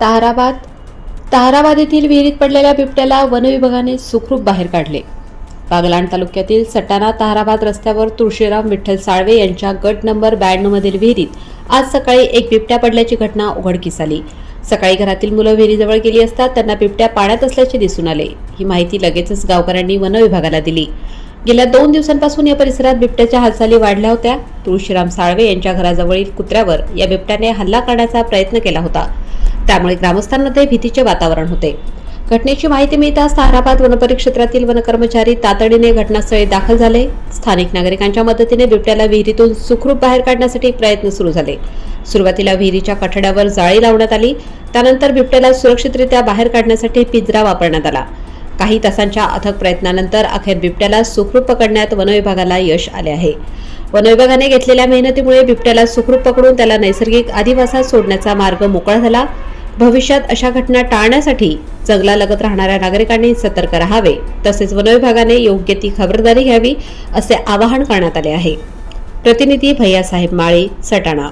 ताहराबाद ताहराबाद येथील विहिरीत पडलेल्या बिबट्याला वनविभागाने सुखरूप बाहेर काढले. बागलाण तालुक्यातील सटाणा ताहराबाद रस्त्यावर तुळशीराम विठ्ठल साळवे यांच्या गट नंबर ब्याण्णव मधील विहिरीत आज सकाळी एक बिबट्या पडल्याची घटना उघडकीस आली. सकाळी घरातील मुलं विहिरीजवळ गेली असता त्यांना बिबट्या पाण्यात असल्याचे दिसून आले. ही माहिती लगेचच गावकऱ्यांनी वनविभागाला दिली. गेल्या दोन दिवसांपासून या परिसरात बिबट्याच्या हालचाली वाढल्या होत्या. तुळशीराम साळवे यांच्या घराजवळील कुत्र्यावर या बिबट्याने हल्ला करण्याचा प्रयत्न केला होता. त्यामुळे ग्रामस्थांमध्ये भीतीचे वातावरण होते. घटनेची माहिती मिळताच ताराबाद वनपरिक्षेत्रातील वनकर्मचारी तातडीने घटनास्थळी दाखल झाले. स्थानिक नागरिकांच्या मदतीने बिबट्याला विहिरीतून सुखरूप बाहेर काढण्यासाठी प्रयत्न सुरू झाले. सुरुवातीला विहिरीच्या कठड्यावर जाळी लावण्यात आली. त्यानंतर बिबट्याला सुरक्षितरित्या बाहेर काढण्यासाठी पिंजरा वापरण्यात आला. काही तासांच्या अथक प्रयत्नानंतर अखेर बिबट्याला सुखरूप पकडण्यात वनविभागाला यश आले आहे. वनविभागाने घेतलेल्या मेहनतीमुळे बिबट्याला सुखरूप पकडून त्याला नैसर्गिक आदिवासात सोडण्याचा मार्ग मोकळा झाला. भविष्यात अशा घटना टाळण्यासाठी जंगलालगत राहणाऱ्या नागरिकांनी सतर्क राहावे. तसेच वनविभागाने योग्य ती खबरदारी घ्यावी असे आवाहन करण्यात आले आहे. प्रतिनिधी भैयासाहेब माळी सटाणा.